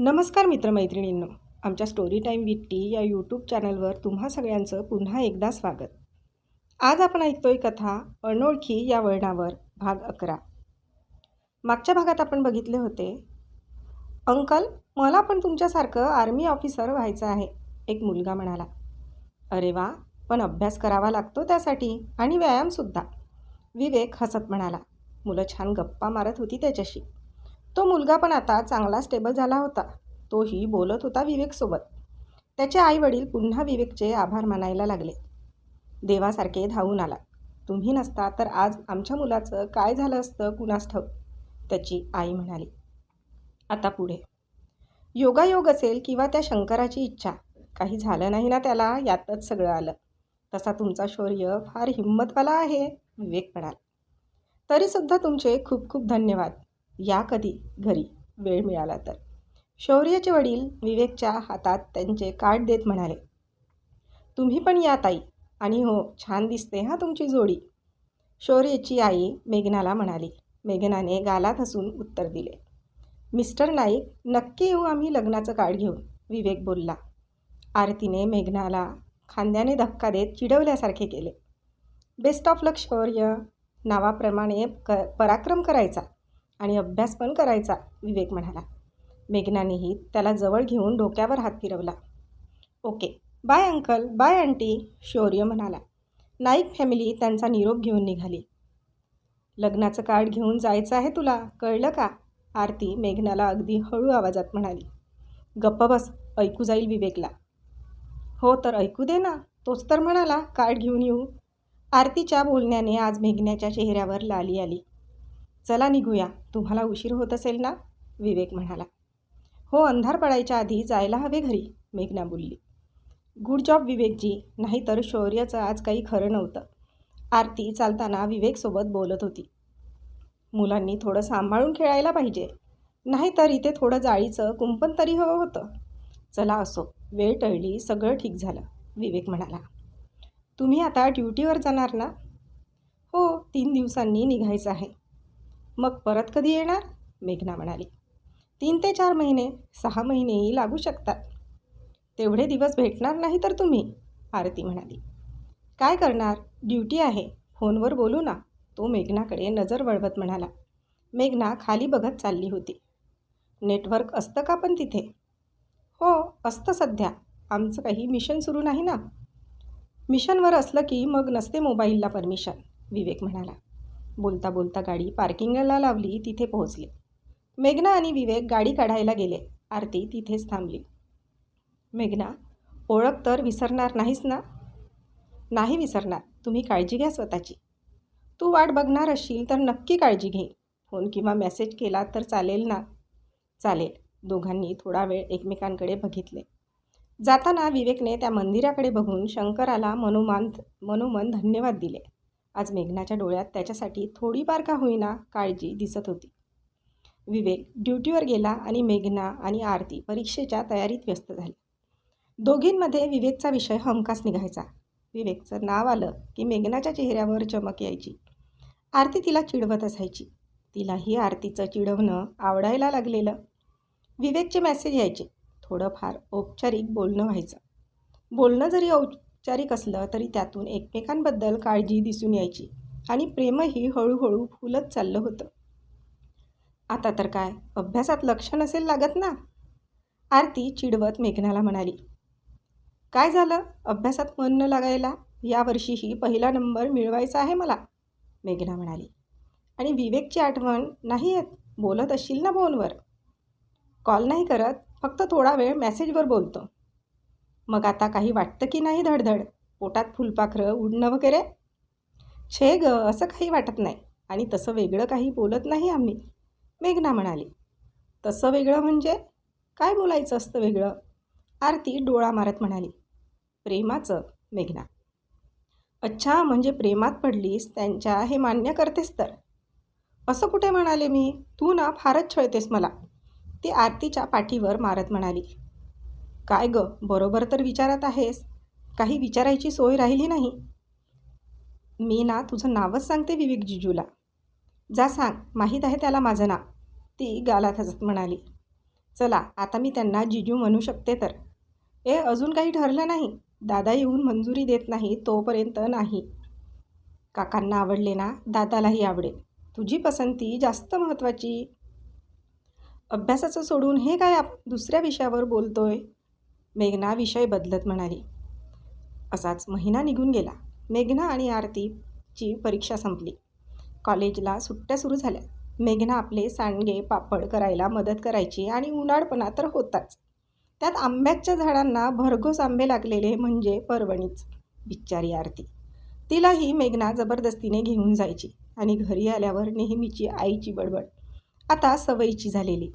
नमस्कार मित्रमैत्रिणींनो आमच्या स्टोरी टाईम विथ टी या यूट्यूब चॅनलवर तुम्हा सगळ्यांचं पुन्हा एकदा स्वागत. आज आपण ऐकतोय कथा अनोळखी या वळणावर भाग अकरा. मागच्या भागात आपण बघितले होते अंकल मला पण तुमच्यासारखं आर्मी ऑफिसर व्हायचं आहे एक मुलगा म्हणाला. अरे वा पण अभ्यास करावा लागतो त्यासाठी आणि व्यायामसुद्धा विवेक हसत म्हणाला. मुलं छान गप्पा मारत होती त्याच्याशी. तो मुलगा पण आता चांगला स्टेबल झाला होता. तोही बोलत होता विवेकसोबत. त्याचे आईवडील पुन्हा विवेकचे आभार मानायला लागले. देवासारखे धावून आला. तुम्ही नसता तर आज आमच्या मुलाचं काय झालं असतं कुणास ठाऊक? त्याची आई म्हणाली. आता पुढे. योगायोग असेल किंवा त्या शंकराची इच्छा. काही झालं नाही ना त्याला यातच सगळं आलं. तसा तुमचा शौर्य फार हिंमतवाला आहे विवेक म्हणाल. तरीसुद्धा तुमचे खूप खूप धन्यवाद. या कधी घरी वेळ मिळाला तर. शौर्याचे वडील विवेकच्या हातात त्यांचे कार्ड देत म्हणाले तुम्ही पण या ताई. आणि हो छान दिसते हां तुमची जोडी. शौर्यची आई मेघनाला म्हणाली. मेघनाने गालात हसून उत्तर दिले मिस्टर नाईक नक्की येऊ आम्ही लग्नाचं कार्ड घेऊन. विवेक बोलला. आरतीने मेघनाला खांद्याने धक्का देत चिडवल्यासारखे केले. बेस्ट ऑफ लक शौर्य. नावाप्रमाणे क पराक्रम करायचा. आणि अभ्यास पण करायचा विवेक म्हणाला. मेघनानेही त्याला जवळ घेऊन डोक्यावर हात फिरवला. Okay bye uncle bye aunty Shaurya म्हणाला. नाईक फॅमिली त्यांचा निरोप घेऊन निघाली. लग्नाचं कार्ड घेऊन जायचं आहे तुला कळलं का? आरती मेघनाला अगदी हळू आवाजात म्हणाली. गप्प बस ऐकू जाईल विवेकला. हो तर ऐकू दे ना तोच तर म्हणाला कार्ड घेऊन येऊ. आरतीच्या बोलण्याने आज मेघण्याच्या चेहऱ्यावर लाली आली. चला निघूया. तुम्हाला उशीर होत असेल ना? विवेक म्हणाला. हो अंधार पडायच्या आधी जायला हवे घरी मेघना बोलली. Good job Vivekji. नाहीतर शौर्याचं आज काही खरं नव्हतं. आरती चालताना विवेकसोबत बोलत होती. मुलांनी थोडं सांभाळून खेळायला पाहिजे. नाहीतर इथे थोडं जाळीचं कुंपण तरी हवं होतं. चला असो. वेळ टळली सगळं ठीक झालं. विवेक म्हणाला. तुम्ही आता ड्युटीवर जाणार ना? हो तीन दिवसांनी निघायचं आहे. मग परत कधी येणार? मेघना म्हणाली. तीन ते चार महिने सहा महिनेही लागू शकतात. तेवढे दिवस भेटणार नाही तर तुम्ही आरती म्हणाली. काय करणार? ड्युटी आहे. फोनवर बोलू ना. तो मेघनाकडे नजर वळवत म्हणाला. मेघना खाली बघत चालली होती. नेटवर्क असतं का पण तिथे? हो असतं सध्या. आमचं काही मिशन सुरू नाही ना? मिशनवर असलं की मग नसते मोबाईलला परमिशन विवेक म्हणाला. बोलता बोलता गाडी पार्किंगला लावली तिथे पोहोचले. मेघना आणि विवेक गाडी काढायला गेले. आरती तिथेच थांबली. मेघना ओळख तर विसरणार नाहीस ना? नाही विसरणार. तुम्ही काळजी घ्या स्वतःची. तू वाट बघणार असशील तर नक्की काळजी घे. फोन किंवा मेसेज केला तर चालेल ना? चालेल. दोघांनी थोडा वेळ एकमेकांकडे बघितले. जाताना विवेकने त्या मंदिराकडे बघून शंकराला मनोमान मनोमन धन्यवाद दिले. आज मेघनाच्या डोळ्यात त्याच्यासाठी थोडीफार का होईना काळजी दिसत होती. विवेक ड्युटीवर गेला आणि मेघना आणि आरती परीक्षेच्या तयारीत व्यस्त झाली. दोघींमध्ये विवेकचा विषय हमखास निघायचा. विवेकचं नाव आलं की मेघनाच्या चेहऱ्यावर चमक यायची. आरती तिला चिडवत असायची. तिलाही आरतीचं चिडवणं आवडायला लागलेलं. विवेकचे मेसेज यायचे. थोडंफार औपचारिक बोलणं व्हायचं. बोलणं जरी औपचारिक असलं तरी त्यातून एकमेकांबद्दल काळजी दिसून यायची आणि प्रेमही हळूहळू फुलत चाललं होतं. आता तर काय? अभ्यासात लक्ष नसेल लागत ना? आरती चिडवत मेघनाला म्हणाली. काय झालं? अभ्यासात मन न लागायला? यावर्षीही पहिला नंबर मिळवायचा आहे मला? मेघना म्हणाली. आणि विवेकची आठवण नाही येत? बोलत असशील ना फोनवर? कॉल नाही करत? फक्त थोडा वेळ मेसेजवर बोलतो. मग आता काही वाटतं की नाही धडधड? पोटात फुलपाखरं उडणं वगैरे? छे ग असं काही वाटत नाही. आणि तसं वेगळं काही बोलत नाही आम्ही. मेघना म्हणाली. तसं वेगळं म्हणजे? काय बोलायचं असतं वेगळं? आरती डोळा मारत म्हणाली. प्रेमाचं मेघना. अच्छा म्हणजे प्रेमात पडलीस त्यांच्या हे मान्य करतेस तर. असं कुठे म्हणाले मी? तू ना फारच छळतेस मला. ती आरतीच्या पाठीवर मारत म्हणाली. काय ग? बरोबर तर विचारत आहेस. काही विचारायची सोय राहिली नाही. मी ना तुझं नावच सांगते विवेक जिजूला. जा सांग माहीत आहे त्याला माझं नाव. ती गालात हसत म्हणाली. चला आता मी त्यांना जिजू म्हणू शकते तर. ए अजून काही ठरलं नाही. दादा येऊन मंजुरी देत नाही तोपर्यंत नाही. काकांना आवडले ना दादालाही आवडेल. तुझी पसंती जास्त महत्त्वाची. अभ्यासाचं सोडून हे काय आप दुसऱ्या विषयावर बोलतोय? मेघना विषय बदलत म्हणाली. असाच महिना निघून गेला. मेघना आणि आरतीची परीक्षा संपली. कॉलेजला सुट्ट्या सुरू झाल्या. मेघना आपले सांडगे पापड करायला मदत करायची आणि उन्हाळपणा तर होताच. त्यात आंब्याच्या झाडांना भरघोस आंबे लागलेले म्हणजे परवणीच बिच्चारी आरती. तिलाही मेघना जबरदस्तीने घेऊन जायची आणि घरी आल्यावर नेहमीची आईची बडबड. आता सवयीची झालेली.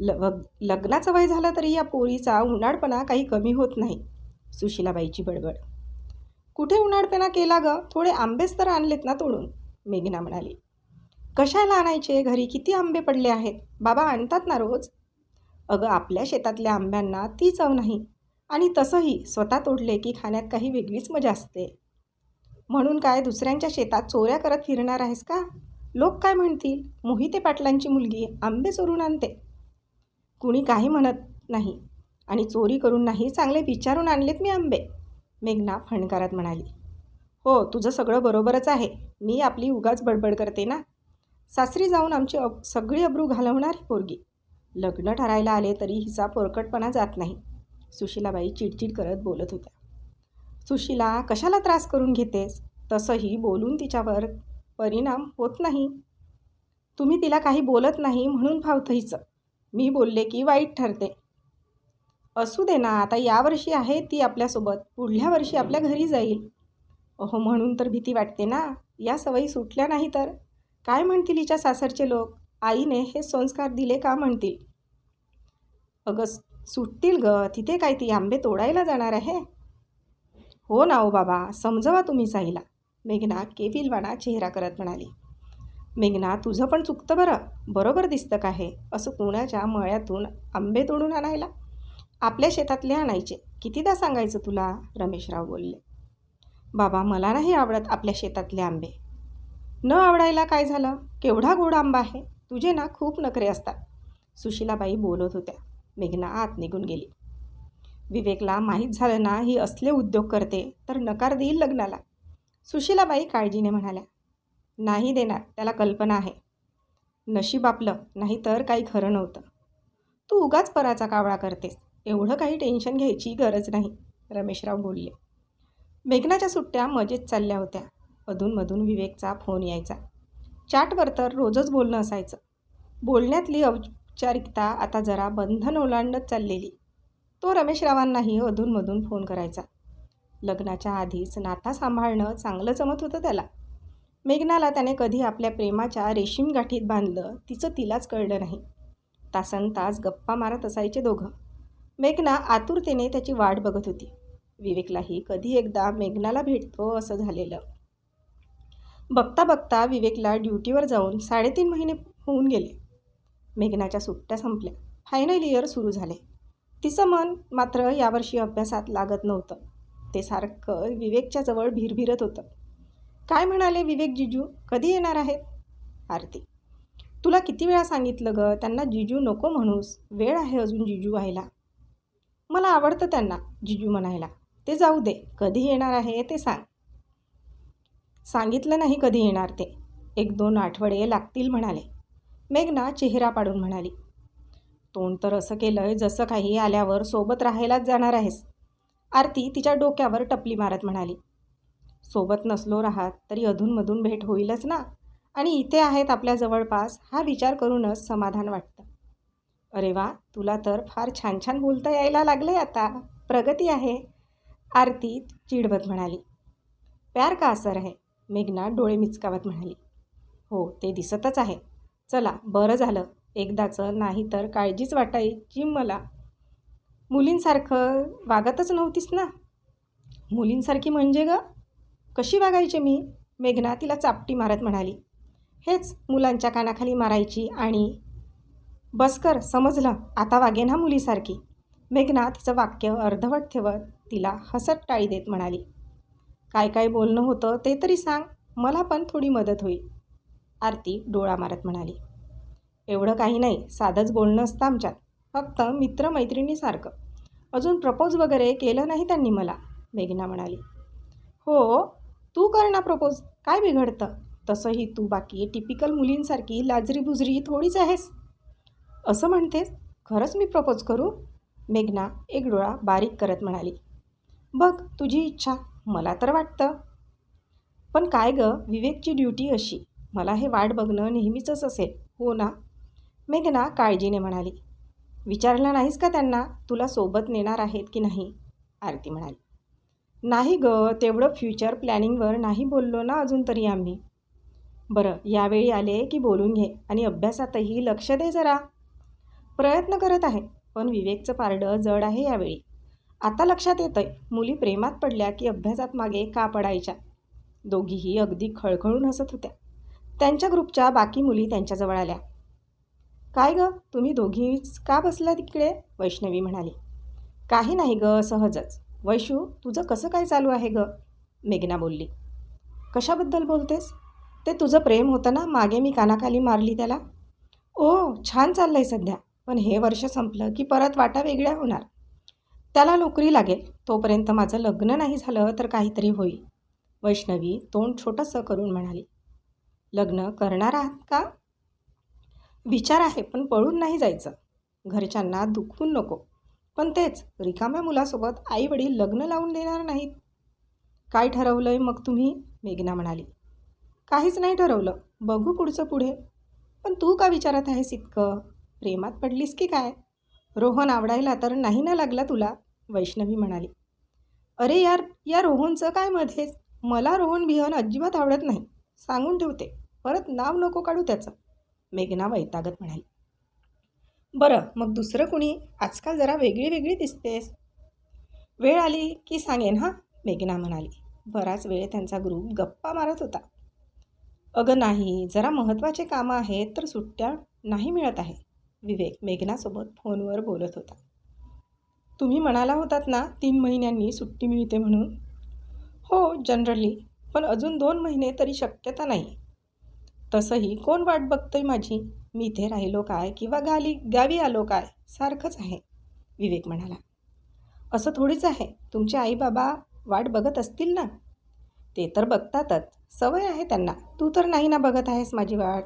ल लग्नाचं वय झालं तरी या पोरीचा उन्हाळपणा काही कमी होत नाही सुशिलाबाईची बडबड. कुठे उन्हाळपणा केला ग? थोडे आंबेच तर आणलेत ना तोडून मेघना म्हणाली. कशाला आणायचे? घरी किती आंबे पडले आहेत? बाबा आणतात ना रोज. अगं आपल्या शेतातल्या आंब्यांना ती चव नाही आणि तसंही स्वतः तोडले की खाण्यात काही वेगळीच मजा असते. म्हणून काय दुसऱ्यांच्या शेतात चोऱ्या करत फिरणार आहेस का? लोक काय म्हणतील? मोहिते पाटलांची मुलगी आंबे चोरून आणते. कुणी काही म्हणत नाही आणि चोरी करून नाही चांगले विचारून आणलेत मी आंबे. मेघना फणकारात म्हणाली. हो तुझं सगळं बरोबरच आहे. मी आपली उगाच बडबड करते ना? सासरी जाऊन आमची अब सगळी अब्रू घालवणारी पोरगी. लग्न ठरायला आले तरी हिचा पोरकटपणा जात नाही. सुशीलाबाई चिडचिड करत बोलत होत्या. सुशीला कशाला त्रास करून घेतेस? तसंही बोलून तिच्यावर परिणाम होत नाही. तुम्ही तिला काही बोलत नाही म्हणून फावतं हिचं. मी बोलले की वाईट ठरते. असू दे ना आता यावर्षी आहे ती आपल्यासोबत पुढल्या वर्षी आपल्या घरी जाईल. अहो म्हणून तर भीती वाटते ना या सवयी सुटल्या नाही तर? काय म्हणतील हिच्या सासरचे लोक? आईने हे संस्कार दिले का म्हणतील? अगं सुटतील ग तिथे काय ती आंबे तोडायला जाणार आहे? हो ना ओ बाबा समजवा तुम्ही साईला मेघना केविलवाणा चेहरा करत म्हणाली. मेघना तुझं पण चुकतं बरं. बरोबर दिसतं का हे? असं कुणाच्या मळ्यातून आंबे तोडून आणायला? आपल्या शेतातले आणायचे. कितीदा सांगायचं तुला? रमेशराव बोलले. बाबा मला नाही आवडत आपल्या शेतातले आंबे. न आवडायला काय झालं? केवढा गोड आंबा आहे. तुझे ना खूप नखरे असतात. सुशीलाबाई बोलत होत्या. मेघना आत निघून गेली. विवेकला माहीत झालं ना ही असले उद्योग करते तर नकार देईल लग्नाला. सुशीलाबाई काळजीने म्हणाल्या नाही देणार त्याला कल्पना आहे. नशीब आपलं नाही तर काही खरं नव्हतं. तू उगाच पराचा कावळा करतेस. एवढं काही टेन्शन घ्यायची गरज नाही रमेशराव बोलले. मेघनाच्या सुट्ट्या मजेत चालल्या होत्या. अधूनमधून विवेकचा फोन यायचा. चॅटवर तर रोजच बोलणं असायचं. बोलण्यातली औपचारिकता आता जरा बंधन ओलांडत चाललेली. तो रमेशरावांनाही अधूनमधून फोन करायचा. लग्नाच्या आधीच नाता सांभाळणं चांगलं जमत होतं त्याला. मेघनाला त्याने कधी आपल्या प्रेमाच्या रेशीम गाठीत बांधलं तिचं तिलाच कळलं नाही. तासन तास गप्पा मारत असायचे दोघं. मेघना आतुरतेने त्याची वाट बघत होती. विवेकलाही कधी एकदा मेघनाला भेटतो असं झालेलं. बघता बघता विवेकला ड्युटीवर जाऊन साडेतीन महिने होऊन गेले. मेघनाच्या सुट्ट्या संपल्या. फायनल इयर सुरू झाले. तिचं मन मात्र यावर्षी अभ्यासात लागत नव्हतं. ते सारखं विवेकच्या जवळ भिरभिरत होतं. काय म्हणाले विवेक जिजू? कधी येणार आहेत? आरती. तुला किती वेळा सांगितलं ग त्यांना जिजू नको म्हणूस. वेळ आहे अजून जिजू व्हायला. मला आवडतं त्यांना जिजू म्हणायला. ते जाऊ दे कधी येणार आहे ते सांग. सांगितलं नाही कधी येणार ते. एक दोन आठवडे लागतील म्हणाले. मेघना चेहरा पाडून म्हणाली. तोंड तर असं केलं जसं काही आल्यावर सोबत राहायलाच जाणार आहेस. आरती तिच्या डोक्यावर टपली मारत म्हणाली. सोबत नसलो राहत तरी अधूनमधून भेट होईलच ना? आणि इथे आहेत आपल्या जवळपास हा विचार करूनच समाधान वाटतं. अरे वा तुला तर फार छान छान बोलता यायला लागले आता. प्रगती आहे. आरती चिडवत म्हणाली. प्यार का असर आहे? मेघना डोळे मिचकावत म्हणाली. हो ते दिसतच आहे. चला बरं झालं. एकदाचं नाही तर काळजीच वाटायची मला. मुलींसारखं वागतच नव्हतीस ना? मुलींसारखी म्हणजे गं? कशी वागायची मी? मेघना तिला चापटी मारत म्हणाली. हेच मुलांच्या कानाखाली मारायची आणि बसकर समजलं आता वागेन हा मुलीसारखी. मेघना तिचं वाक्य अर्धवट ठेवत तिला हसत टाळी देत म्हणाली. काय काय बोलणं होतं ते तरी सांग मला पण थोडी मदत होईल. आरती डोळा मारत म्हणाली. एवढं काही नाही साधंच बोलणं असतं आमच्यात फक्त मित्रमैत्रिणीसारखं. अजून प्रपोज वगैरे केलं नाही त्यांनी मला मेघना म्हणाली. हो तू कर ना प्रपोज काय बिघडतं? तसंही तू बाकी टिपिकल मुलींसारखी लाजरी बुजरी थोडीच आहेस. असं म्हणतेस? खरंच मी प्रपोज करू? मेघना एक डोळा बारीक करत म्हणाली. बघ तुझी इच्छा. मला तर वाटतं. पण काय गं? विवेकची ड्युटी अशी. मला हे वाट बघणं नेहमीचंच असेल. हो ना? मेघना काळजीने म्हणाली. विचारलं नाहीस का त्यांना? तुला सोबत नेणार आहेत की नाही? आरती म्हणाली. नाही गं तेवढं फ्युचर प्लॅनिंगवर नाही बोललो ना अजून तरी आम्ही. बरं यावेळी आले की बोलून घे आणि अभ्यासातही लक्ष दे जरा. प्रयत्न करत आहे पण विवेकचं पारडं जड आहे यावेळी. आता लक्षात येतंय मुली प्रेमात पडल्या की अभ्यासात मागे का पडायच्या? दोघीही अगदी खळखळून हसत होत्या. त्यांच्या ग्रुपच्या बाकी मुली त्यांच्याजवळ आल्या. काय गं तुम्ही दोघीच का बसला तिकडे वैष्णवी म्हणाली. काही नाही गं सहजच. वैशू तुझं कसं काय चालू आहे गं? मेघना बोलली. कशाबद्दल बोलतेस? ते तुझं प्रेम होतं ना मागे मी कानाखाली मारली त्याला? ओ छान चाललं आहे सध्या पण हे वर्ष संपलं की परत वाटा वेगळ्या होणार. त्याला नोकरी लागेल तोपर्यंत माझं लग्न नाही झालं तर काहीतरी होईल. वैष्णवी तोंड छोटंसं करून म्हणाली. लग्न करणार आहात का? विचार आहे पण पळून नाही जायचं. घरच्यांना दुखवून नको. पण तेच रिकाम्या मुलासोबत आई वडील लग्न लावून देणार नाहीत. काय ठरवलंय मग तुम्ही? मेघना म्हणाली. काहीच नाही ठरवलं. बघू पुढचं पुढे. पण तू का विचारत आहेस इतकं? प्रेमात पडलीस की काय? रोहन आवडायला तर नाही ना लागला तुला? वैष्णवी म्हणाली. अरे यार या रोहनचं काय मध्येच? मला रोहन बिहन अजिबात आवडत नाही. सांगून ठेवते. परत नाव नको काढू त्याचं. मेघना वैतागत म्हणाली. बरं मग दुसरं कुणी? आजकाल जरा वेगळी वेगळी दिसतेस. वेळ आली की सांगेन हां? मेघना म्हणाली. बराच वेळ त्यांचा ग्रुप गप्पा मारत होता. अगं नाही जरा महत्त्वाचे कामं आहेत तर सुट्ट्या नाही मिळत आहे. विवेक मेघनासोबत फोनवर बोलत होता. तुम्ही म्हणाला होतात ना तीन महिन्यांनी सुट्टी मिळते म्हणून? हो जनरली पण अजून दोन महिने तरी शक्यता नाही. तसंही कोण वाट बघतोय माझी? मी इथे राहिलो काय किंवा गाली गावी आलो काय? सारखंच आहे. विवेक म्हणाला. असं थोडीच आहे. तुमचे आई बाबा वाट बघत असतील ना? ते तर बघतातच. सवय आहे त्यांना. तू तर नाही ना बघत आहेस माझी वाट?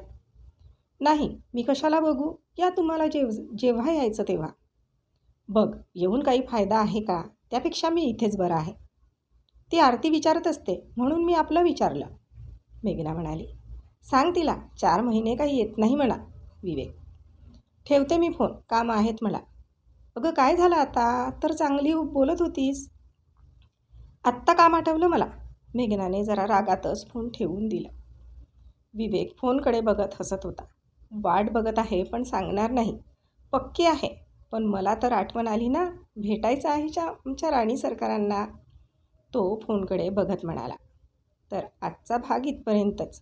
नाही. मी कशाला बघू? या तुम्हाला जेव जेव्हा यायचं तेव्हा. बघ येऊन काही फायदा आहे का? त्यापेक्षा मी इथेच बरं आहे. ती आरती विचारत असते. म्हणून मी आपलं विचारलं. मेघना म्हणाली. सांग तिला चार महिने काही येत नाही म्हणा विवेक ठेवते मी फोन काम आहेत मला. अगं काय झालं आता? तर चांगली बोलत होतीस. आत्ता काम आठवलं मला. मेघनाने जरा रागातच फोन ठेवून दिला. विवेक फोनकडे बघत हसत होता. वाट बघत आहे पण सांगणार नाही. पक्की आहे. पण मला तर आठवण आली ना. भेटायचं आहे आमच्या राणी सरकारांना. तो फोनकडे बघत म्हणाला. तर आजचा भाग इथपर्यंतच.